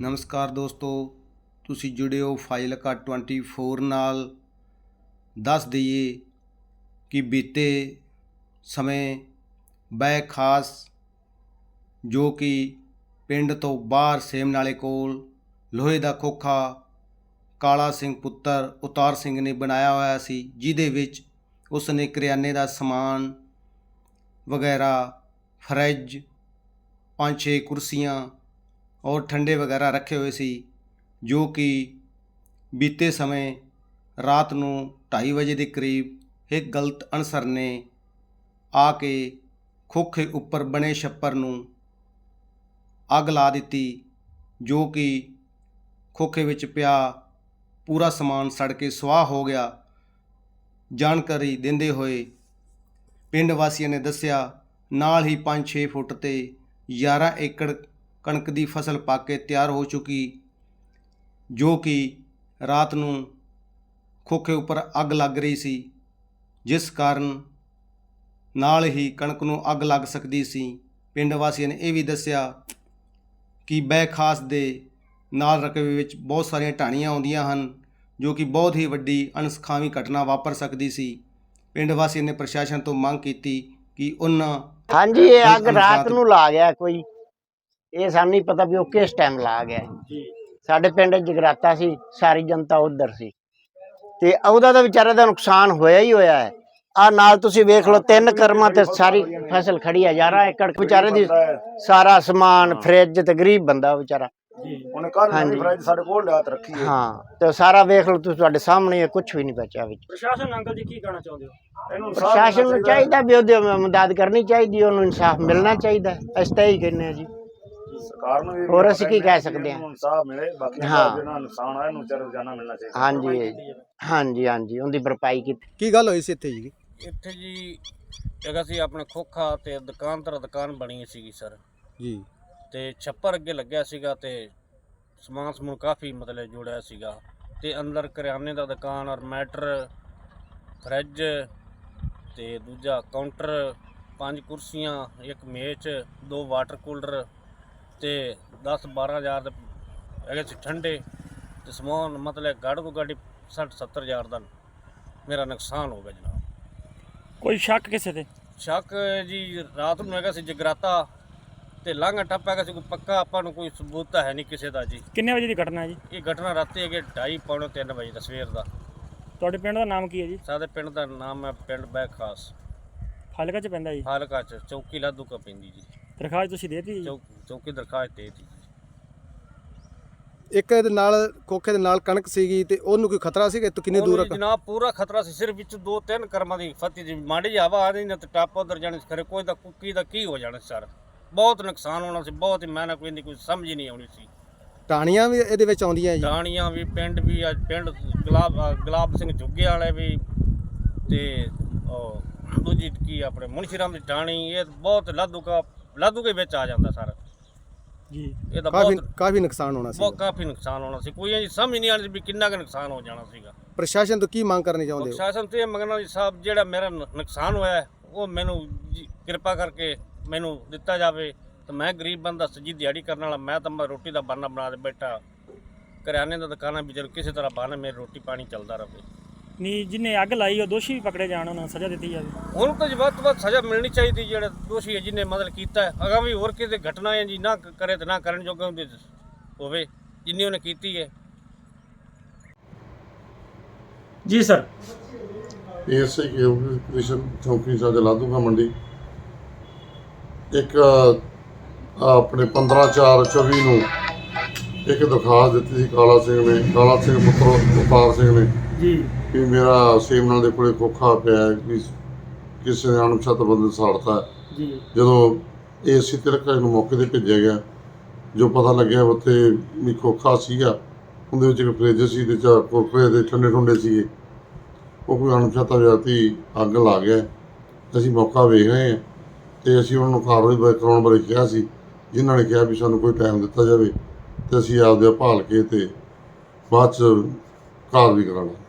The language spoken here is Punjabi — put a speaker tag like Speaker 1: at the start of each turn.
Speaker 1: ਨਮਸਕਾਰ ਦੋਸਤੋ, ਤੁਸੀਂ ਜੁੜੇ ਹੋ ਫਾਈਲਕਾ 24 ਨਾਲ। ਦੱਸ ਦਈਏ ਕਿ ਬੀਤੇ ਸਮੇਂ ਬੈ ਖਾਸ ਜੋ ਕਿ ਪਿੰਡ ਤੋਂ ਬਾਹਰ ਸੇਮ ਨਾਲੇ ਕੋਲ ਲੋਹੇ ਦਾ ਖੋਖਾ ਕਾਲਾ ਸਿੰਘ ਪੁੱਤਰ ਉਤਾਰ ਸਿੰਘ ਨੇ ਬਣਾਇਆ ਹੋਇਆ ਸੀ, ਜਿਹਦੇ ਵਿੱਚ ਉਸ ਨੇ ਕਰਿਆਨੇ ਦਾ ਸਮਾਨ ਵਗੈਰਾ, ਫਰਿੱਜ ਪੰਜ ਛੇ ਕੁਰਸੀਆਂ ਔਰ ਠੰਡੇ ਵਗੈਰਾ ਰੱਖੇ ਹੋਏ ਸੀ, ਜੋ ਕਿ ਬੀਤੇ ਸਮੇਂ ਰਾਤ ਨੂੰ 2:30 ਵਜੇ ਦੇ ਕਰੀਬ ਇੱਕ ਗਲਤ ਅਨਸਰ ਨੇ ਆ ਕੇ ਖੋਖੇ ਉੱਪਰ ਬਣੇ ਛੱਪਰ ਨੂੰ ਅੱਗ ਲਾ ਦਿੱਤੀ, ਜੋ ਕਿ ਖੋਖੇ ਵਿੱਚ ਪਿਆ ਪੂਰਾ ਸਮਾਨ ਸੜ ਕੇ ਸੁਆਹ ਹੋ ਗਿਆ। ਜਾਣਕਾਰੀ ਦਿੰਦੇ ਹੋਏ ਪਿੰਡ ਵਾਸੀਆਂ ਨੇ ਦੱਸਿਆ, ਨਾਲ ਹੀ 5-6 ਫੁੱਟ ਤੇ 11 ਏਕੜ ਕਣਕ ਦੀ ਫਸਲ ਪੱਕ ਕੇ ਤਿਆਰ ਹੋ ਚੁੱਕੀ ਜੋ ਕਿ ਰਾਤ ਨੂੰ ਖੋਖੇ ਉੱਪਰ ਅੱਗ ਲੱਗ ਰਹੀ ਸੀ ਜਿਸ ਕਾਰਨ ਨਾਲ ਹੀ ਕਣਕ ਨੂੰ ਅੱਗ ਲੱਗ ਸਕਦੀ ਸੀ। ਪਿੰਡ ਵਾਸੀਆਂ ਨੇ ਇਹ ਵੀ ਦੱਸਿਆ ਕਿ ਬੈ ਖਾਸ ਦੇ ਨਾਲ ਰਕਬੇ ਵਿੱਚ ਬਹੁਤ ਸਾਰੀਆਂ ਢਾਣੀਆਂ ਆਉਂਦੀਆਂ ਹਨ ਜੋ ਕਿ ਬਹੁਤ ਹੀ ਵੱਡੀ ਅਣਸਖਾਵੀ ਘਟਨਾ ਵਾਪਰ ਸਕਦੀ ਸੀ। ਪਿੰਡ ਵਾਸੀਆਂ ਨੇ ਪ੍ਰਸ਼ਾਸਨ ਤੋਂ ਮੰਗ ਕੀਤੀ ਕਿ ਉਹਨਾਂ
Speaker 2: ਹਾਂਜੀ ਇਹ ਅੱਗ ਰਾਤ ਨੂੰ ਲਾ ਗਿਆ ਕੋਈ। ਇਹ ਸਾਨੂੰ ਨਹੀਂ ਪਤਾ ਵੀ ਉਹ ਕਿਸ ਟਾਈਮ ਲਾ ਗਿਆ
Speaker 3: ਜੀ।
Speaker 2: ਸਾਡੇ ਪਿੰਡ ਜਗਰਾਤਾ ਸੀ ਸਾਰੀ ਜਨਤਾ ਉਧਰ ਸੀ। ਤੇ ਉਹਦਾ ਤਾਂ ਵਿਚਾਰੇ ਦਾ ਨੁਕਸਾਨ ਹੋਇਆ ਹੀ ਹੋਇਆ ਹੈ। ਆ ਨਾਲ ਤੁਸੀਂ ਵੇਖ ਲਓ ਤਿੰਨ ਕਰਮਾਂ ਤੇ ਸਾਰੀ ਫਸਲ ਖੜੀ ਆ 11 ਏਕੜ ਵਿਚਾਰੇ ਦੀ ਸਾਰਾ ਸਮਾਨ ਫਰਿੱਜ ਤੇ ਗਰੀਬ ਬੰਦਾ ਵਿਚਾਰਾ।
Speaker 3: ਜੀ
Speaker 4: ਉਹਨੇ ਕੱਲ। ਨਵੀਂ ਫਰਿੱਜ ਸਾਡੇ ਕੋਲ ਲਿਆ ਤੇ ਰੱਖੀ ਹੈ
Speaker 2: ਹਾਂ ਤੇ ਸਾਰਾ ਵੇਖ ਲਓ ਤੁਸੀਂ ਤੁਹਾਡੇ ਸਾਹਮਣੇ ਕੁਝ ਵੀ ਨਹੀਂ ਬਚਿਆ ਵਿੱਚ।
Speaker 3: ਪ੍ਰਸ਼ਾਸਨ ਅੰਕਲ ਜੀ ਕੀ ਕਹਿਣਾ ਚਾਹੁੰਦੇ ਹੋ?
Speaker 4: ਇਹਨੂੰ
Speaker 2: ਪ੍ਰਸ਼ਾਸਨ ਨੂੰ ਚਾਹੀਦਾ ਵੀ ਉਹਦੀ ਮਦਦ ਕਰਨੀ ਚਾਹੀਦੀ ਉਹਨੂੰ ਇਨਸਾਫ ਮਿਲਣਾ ਚਾਹੀਦਾ ਹੈ। ਅਸੀਂ ਤਾਂ ਇਹੀ ਕਹਿੰਦੇ ਹਾਂ ਜੀ।
Speaker 4: ਸਰਕਾਰ ਨੂੰ ਵੀ
Speaker 2: ਹੋਰ ਅਸੀਂ ਕੀ ਕਹਿ ਸਕਦੇ ਹਾਂ?
Speaker 4: ਇਹਨੂੰ ਇਨਸਾਫ ਮਿਲੇ ਬਾਕੀ
Speaker 2: ਹਾਂ।
Speaker 4: ਜਿਹੜਾ ਨੁਕਸਾਨ ਆ ਇਹਨੂੰ ਚਾਰ ਰੋਜ਼ਾਨਾ ਮਿਲਣਾ ਚਾਹੀਦਾ।
Speaker 2: ਹਾਂਜੀ। ਹਾਂਜੀ ਹਾਂਜੀ। ਉਹਦੀ ਭਰਪਾਈ ਕੀਤੀ।
Speaker 1: ਕੀ ਗੱਲ ਹੋਈ ਸੀ ਇੱਥੇ ਜੀ?
Speaker 5: ਇੱਥੇ ਜੀ ਹੈਗਾ ਸੀ ਆਪਣੇ ਖੋਖਾ ਤੇ ਦੁਕਾਨ ਤਰ ਦੁਕਾਨ ਬਣੀ ਸੀਗੀ ਸਰ।
Speaker 1: ਜੀ।
Speaker 5: ਤੇ ਛੱਪਰ ਅੱਗੇ ਲੱਗਿਆ ਸੀਗਾ ਤੇ ਸਮਾਨ ਸਮੂਨ ਕਾਫੀ ਮਤਲਬ ਜੁੜਿਆ ਸੀਗਾ। ਤੇ ਅੰਦਰ ਕਰਿਆਨੇ ਦਾ ਦੁਕਾਨ ਔਰ ਮੈਟਰ ਫਰਿੱਜ ਤੇ ਦੂਜਾ ਕਾਊਂਟਰ ਪੰਜ ਕੁਰਸੀਆਂ ਇੱਕ ਮੇਜ਼ ਦੋ ਵਾਟਰ ਕੂਲਰ ਤੇ 10 12000 ਦੇ ਹੈਗੇ ਸੀ ਠੰਡੇ ਤੇ ਸਮਾਨ ਮਤਲਬ ਗਾੜ ਕੋ ਗਾੜੀ 60 70 ਹਜ਼ਾਰ ਦਾ ਮੇਰਾ ਨੁਕਸਾਨ ਹੋ ਗਿਆ ਜਨਾਬ।
Speaker 3: ਕੋਈ ਸ਼ੱਕ ਕਿਸੇ ਤੇ?
Speaker 5: ਸ਼ੱਕ ਜੀ ਰਾਤ ਨੂੰ ਹੈਗਾ ਸੀ ਜਗਰਾਤਾ ਤੇ ਲਾਂਘਾ ਟੱਪ ਹੈਗਾ ਸੀ ਕੋਈ ਪੱਕਾ ਆਪਾਂ ਨੂੰ ਕੋਈ ਸਬੂਤ ਤਾਂ ਹੈ ਨਹੀਂ ਕਿਸੇ ਦਾ ਜੀ।
Speaker 3: ਕਿੰਨੇ ਵਜੇ ਦੀ ਘਟਨਾ ਹੈ ਜੀ?
Speaker 5: ਇਹ ਘਟਨਾ ਰਾਤੀ ਹੈਗੇ 2:30 ਪੌਣੇ 3 ਵਜੇ ਦਾ ਸਵੇਰ ਦਾ।
Speaker 3: ਤੁਹਾਡੇ ਪਿੰਡ ਦਾ ਨਾਮ ਕੀ ਹੈ ਜੀ?
Speaker 5: ਸਾਡੇ ਪਿੰਡ ਦਾ ਨਾਮ ਹੈ ਪਿੰਡ ਬੈਕ ਖਾਸ।
Speaker 3: ਫਾਲਕਾ ਚ ਪੈਂਦਾ ਜੀ।
Speaker 5: ਹਾਲਕਾ ਚ ਚੌਕੀ ਲਾਧੂ ਕਾ ਪੈਂਦੀ ਜੀ।
Speaker 3: ਦਰਖਾਸਤ ਤੁਸੀਂ ਦੇਤੀ ਜੀ?
Speaker 5: ਚੌਕ ਚੌਕੀ ਦਰਖਾਸਤ ਦੇ ਦਿੱਤੀ।
Speaker 1: ਇੱਕ ਇਹਦੇ ਨਾਲ ਖੋਖੇ ਦੇ ਨਾਲ ਕਣਕ ਸੀਗੀ ਤੇ ਉਹਨੂੰ ਕੋਈ ਖਤਰਾ ਸੀਗਾ? ਇੱਥੋਂ ਕਿੰਨੀ ਦੂਰ
Speaker 5: ਉਹਨੂੰ ਜਨਾਬ ਪੂਰਾ ਖਤਰਾ ਸੀ। ਸਿਰਫ ਵਿੱਚ ਦੋ ਤਿੰਨ ਕਰਮਾਂ ਦੀ ਫਤੀ ਜੀ ਮਾੜੀ ਜਿਹੀ ਹਵਾ ਆ ਨਾ ਤੇ ਟੱਪ ਉਧਰ ਜਾਣੇ ਖਰੇ। ਕੋਈ ਦਾ ਕੁੱਕੀ ਦਾ ਕੀ ਹੋ ਜਾਣਾ ਸੀ ਸਰ? ਬਹੁਤ ਨੁਕਸਾਨ ਹੋਣਾ ਸੀ ਬਹੁਤ ਹੀ ਮਿਹਨਤ ਕੋਈ ਨਹੀਂ ਕੋਈ ਸਮਝ ਹੀ ਨਹੀਂ ਆਉਣੀ ਸੀ।
Speaker 1: ਟਾਣੀਆਂ ਵੀ ਇਹਦੇ ਵਿੱਚ ਆਉਂਦੀਆਂ ਜੀ?
Speaker 5: ਦਾਣੀਆਂ ਵੀ ਪਿੰਡ ਵੀ ਅੱਜ ਪਿੰਡ ਗੁਲਾਬ ਅ, ਗੁਲਾਬ ਸਿੰਘ ਝੁੱਗੇ ਵਾਲੇ ਵੀ ਤੇ ਉਹ ਦੂਜੀ ਕੀ ਆਪਣੇ ਮੁਨਸ਼ੀ ਰਾਮ ਦੀ ਟਾਣੀ ਇਹ ਬਹੁਤ ਲਾਧੂ ਕਾ ਦੇ ਵਿੱਚ ਆ ਜਾਂਦਾ ਸਰ।
Speaker 3: ਜੀ।
Speaker 5: ਇਹ ਤਾਂ
Speaker 1: ਕਾਫੀ
Speaker 5: ਬਹੁਤ
Speaker 1: ਕਾਫੀ ਨੁਕਸਾਨ ਹੋਣਾ ਸੀ
Speaker 5: ਬਹੁਤ ਕਾਫੀ ਨੁਕਸਾਨ ਹੋਣਾ ਸੀ। ਕੋਈ ਇਹ ਸਮਝ ਨਹੀਂ ਆਣੀ ਵੀ ਕਿੰਨਾ ਕੁ ਨੁਕਸਾਨ ਹੋ ਜਾਣਾ ਸੀਗਾ।
Speaker 1: ਪ੍ਰਸ਼ਾਸਨ ਤੋਂ ਕੀ ਮੰਗ ਕਰਨੀ ਚਾਹੁੰਦੇ ਹੋ?
Speaker 5: ਪ੍ਰਸ਼ਾਸਨ ਤੇ ਇਹ ਮੰਗਣਾ ਜੀ ਸਾਹਿਬ ਜਿਹੜਾ ਮੇਰਾ ਨੁ- ਨੁਕਸਾਨ ਹੋਇਆ ਹੈ, ਉਹ ਮੈਨੂੰ ਜੀ ਕਿਰਪਾ ਕਰਕੇ ਮੈਨੂੰ ਦਿੱਤਾ ਜਾਵੇ। ਤੇ ਮੈਂ ਗਰੀਬ ਬੰਦਾ ਸੱਜੀ ਦਿਹਾੜੀ ਕਰਨ ਵਾਲਾ ਮੈਂ ਤਾਂ ਮੈਂ ਰੋਟੀ ਦਾ ਬਾਨਾ ਬਣਾ ਕੇ ਬੈਠਾ। ਕਰਿਆਨੇ ਦਾ ਦੁਕਾਨਾਂ ਵੀ ਚਲ ਕਿਸੇ ਤਰ੍ਹਾਂ ਬਾਨਾ ਮੇਰੀ ਰੋਟੀ ਪਾਣੀ ਚੱਲਦਾ ਰਹੇ।
Speaker 3: ਨਹੀਂ ਜਿਹਨੇ ਅੱਗ ਲਾਈ ਉਹ ਦੋਸ਼ੀ ਵੀ ਪਕੜੇ ਜਾਣ ਉਹਨਾਂ ਨੂੰ ਸਜ਼ਾ ਦਿੱਤੀ ਜਾਵੇ।
Speaker 5: ਉਹਨੂੰ ਤਾਂ ਵੱਧ ਤੋਂ ਵੱਧ ਸਜ਼ਾ ਮਿਲਣੀ ਚਾਹੀਦੀ ਜਿਹੜਾ ਦੋਸ਼ੀ ਹੈ ਜਿਹਨੇ ਮਤਲਬ ਕੀਤਾ ਹੈ। ਅਗਾਮੀ ਹੋਰ ਕਿਸੇ ਘਟਨਾ ਹੈ ਜੀ ਨਾ ਕਰੇ ਤੇ ਨਾ ਕਰਨ ਜੋਗਾ ਉਹਦੇ ਹੋਵੇ ਜਿੰਨੀ ਉਹਨੇ ਕੀਤੀ ਹੈ।
Speaker 3: ਜੀ ਸਰ।
Speaker 6: ਏਐਸਆਈ ਕ੍ਰਿਸ਼ਨ ਚੌਕੀ ਸਾਜ ਲਾਧੂਗਾ ਮੰਡੀ। ਇੱਕ ਆਪਣੇ 15 4 24 ਨੂੰ ਇੱਕ ਦਰਖਾਸਤ ਦਿੱਤੀ ਸੀ ਕਾਲਾ ਸਿੰਘ ਨੇ ਕਾਲਾ ਸਿੰਘ ਪੁੱਤਰ ਉਪਾਰ ਸਿੰਘ ਨੇ।
Speaker 3: ਜੀ।
Speaker 6: ਕਿ ਮੇਰਾ ਸੇਮ ਨਾਲ ਦੇ ਕੋਲੇ ਖੋਖਾ ਪਿਆ ਹੈ ਕਿ ਕਿਸੇ ਨੇ ਅਣਪਛਾਤ ਬੰਦੇ ਸਾੜਤਾ ਹੈ।
Speaker 3: ਜੀ।
Speaker 6: ਜਦੋਂ ਏਸੀ ਤਿਲਕਾ ਨੂੰ ਮੌਕੇ ਤੇ ਭੇਜਿਆ ਗਿਆ ਜੋ ਪਤਾ ਲੱਗਿਆ ਉੱਥੇ ਵੀ ਖੋਖਾ ਸੀਗਾ ਉਹਦੇ ਵਿੱਚ ਇੱਕ ਫ੍ਰਿਜ ਸੀ ਤੇ ਚਾਰ ਕੁਰਕਰੇ ਦੇ ਠੰਡੇ ਠੰਡੇ ਸੀਗੇ। ਉਹ ਕੋਈ ਅਣਪਛਾਤਾ ਵਿਅਕਤੀ ਅੱਗ ਲਾ ਗਿਆ ਅਸੀਂ ਮੌਕਾ ਵੇਖ ਰਹੇ ਹਾਂ ਤੇ ਅਸੀਂ ਉਹਨਾਂ ਨੂੰ ਕਾਰਵਾਈ ਬਾਰੇ ਕਰਾਉਣ ਬਾਰੇ ਕਿਹਾ ਸੀ ਜਿਨ੍ਹਾਂ ਨੇ ਕਿਹਾ ਵੀ ਸਾਨੂੰ ਕੋਈ ਟਾਈਮ ਦਿੱਤਾ ਜਾਵੇ ਤੇ ਅਸੀਂ ਆਪਦੇ ਭਾਲ ਕੇ ਤੇ ਬਾਅਦ ਚ ਕਾਰਵਾਈ ਕਰਾਂਗੇ।